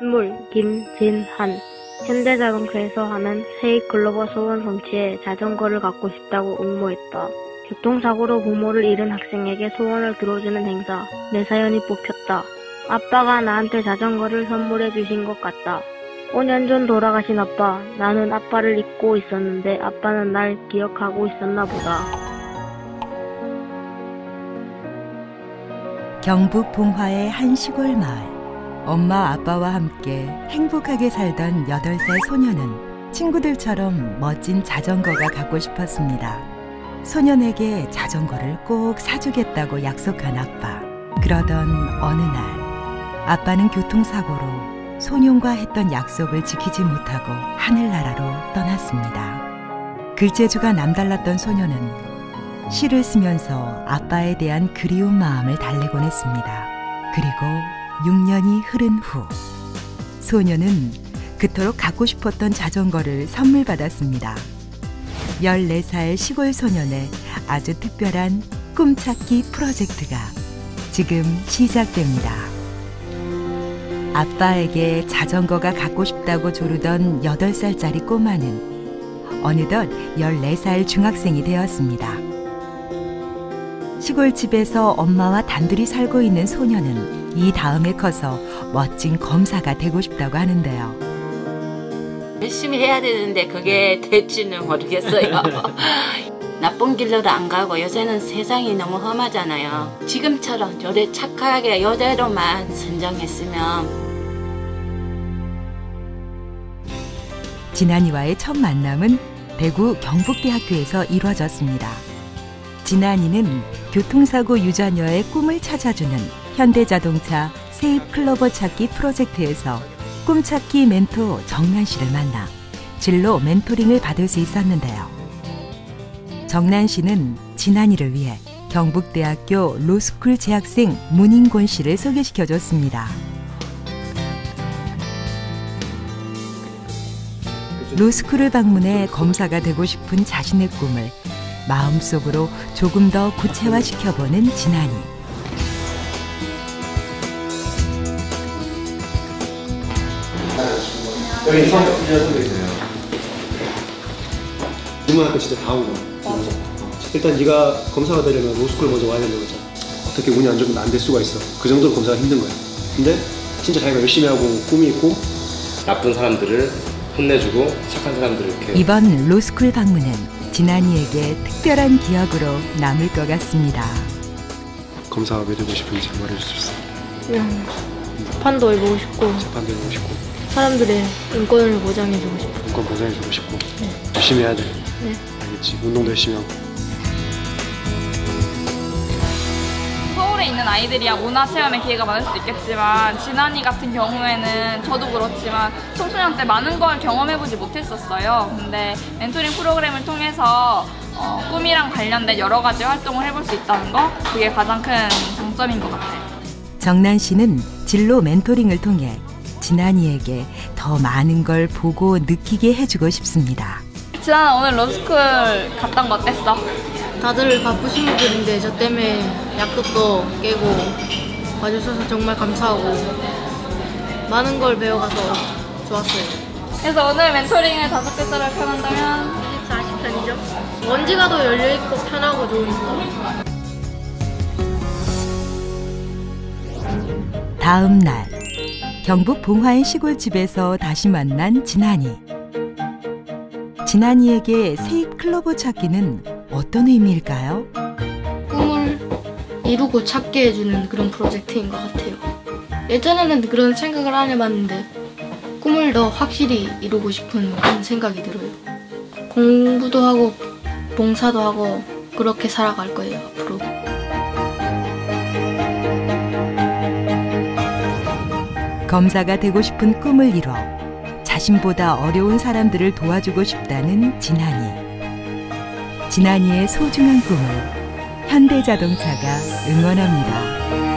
물 김진한 현대자동차에서 하는 세입 글로벌 소원 성취에 자전거를 갖고 싶다고 응모했다. 교통사고로 부모를 잃은 학생에게 소원을 들어주는 행사. 내 사연이 뽑혔다. 아빠가 나한테 자전거를 선물해 주신 것 같다. 5년 전 돌아가신 아빠. 나는 아빠를 잊고 있었는데 아빠는 날 기억하고 있었나 보다. 경북 봉화의 한 시골 마을. 엄마 아빠와 함께 행복하게 살던 8살 소녀는 친구들처럼 멋진 자전거가 갖고 싶었습니다. 소년에게 자전거를 꼭 사주겠다고 약속한 아빠. 그러던 어느 날, 아빠는 교통사고로 소년과 했던 약속을 지키지 못하고 하늘나라로 떠났습니다. 글재주가 남달랐던 소녀는 시를 쓰면서 아빠에 대한 그리운 마음을 달래곤 했습니다. 그리고 6년이 흐른 후 소녀는 그토록 갖고 싶었던 자전거를 선물 받았습니다. 14살 시골 소년의 아주 특별한 꿈찾기 프로젝트가 지금 시작됩니다. 아빠에게 자전거가 갖고 싶다고 조르던 8살짜리 꼬마는 어느덧 14살 중학생이 되었습니다. 시골 집에서 엄마와 단둘이 살고 있는 소녀는 이 다음에 커서 멋진 검사가 되고 싶다고 하는데요. 열심히 해야 되는데 그게 될지는 모르겠어요. 나쁜 길로도 안 가고 요새는 세상이 너무 험하잖아요. 지금처럼 요래 착하게 여대로만 선정했으면 진한이와의 첫 만남은 대구 경북대학교에서 이루어졌습니다. 진한이는 교통사고 유자녀의 꿈을 찾아주는 현대자동차 세입 클로버 찾기 프로젝트에서 꿈찾기 멘토 정난 씨를 만나 진로 멘토링을 받을 수 있었는데요. 정난 씨는 진한이를 위해 경북대학교 로스쿨 재학생 문인곤 씨를 소개시켜 줬습니다. 로스쿨을 방문해 검사가 되고 싶은 자신의 꿈을 마음속으로 조금 더 구체화시켜보는 진한이. 여기 선, 이런 선도 있네요. 질문할 진짜 다 오고. 일단 네가 검사가 되려면 로스쿨 먼저 와야 되는 거잖아. 어떻게 운이 안 좋으면 안 될 수가 있어. 그 정도로 검사가 힘든 거야. 근데 진짜 자기가 열심히 하고 꿈이 있고 나쁜 사람들을 혼내주고 착한 사람들을 이렇게 이번 로스쿨 방문은 진한이에게 특별한 기억으로 남을 것 같습니다. 검사가 왜 되고 싶은지 말해줄 수 있어. 그냥 재판도 해보고 싶고 재판도 해보고 싶고 사람들의 인권을 보장해주고 싶고 인권 보장해주고 싶고 열심히 해야 돼. 네. 알겠지. 운동도 열심히 하고. 서울에 있는 아이들이야 문화 체험의 기회가 많을 수도 있겠지만 진한이 같은 경우에는 저도 그렇지만 청소년 때 많은 걸 경험해보지 못했었어요. 근데 멘토링 프로그램을 통해서 어, 꿈이랑 관련된 여러 가지 활동을 해볼 수 있다는 거 그게 가장 큰 장점인 것 같아요. 정난 씨는 진로 멘토링을 통해 진한이에게 더 많은 걸 보고 느끼게 해주고 싶습니다. 진한아 오늘 로스쿨 온거 어땠어? 다들 바쁘신 분들인데 저 때문에 약속도 깨고 와주셔서 정말 감사하고 많은 걸 배워가서 좋았어요. 그래서 오늘 멘토링을 다섯 글자를 표현한다면 40편이죠? 언제 가도 열려있고 편하고 좋으니까. 다음 날 경북 봉화의 시골집에서 다시 만난 진한이. 진한이에게 세입 클로버 찾기는 어떤 의미일까요? 꿈을 이루고 찾게 해주는 그런 프로젝트인 것 같아요. 예전에는 그런 생각을 안 해봤는데 꿈을 더 확실히 이루고 싶은 그런 생각이 들어요. 공부도 하고 봉사도 하고 그렇게 살아갈 거예요 앞으로. 검사가 되고 싶은 꿈을 이뤄 자신보다 어려운 사람들을 도와주고 싶다는 진한이. 진한이의 소중한 꿈을 현대자동차가 응원합니다.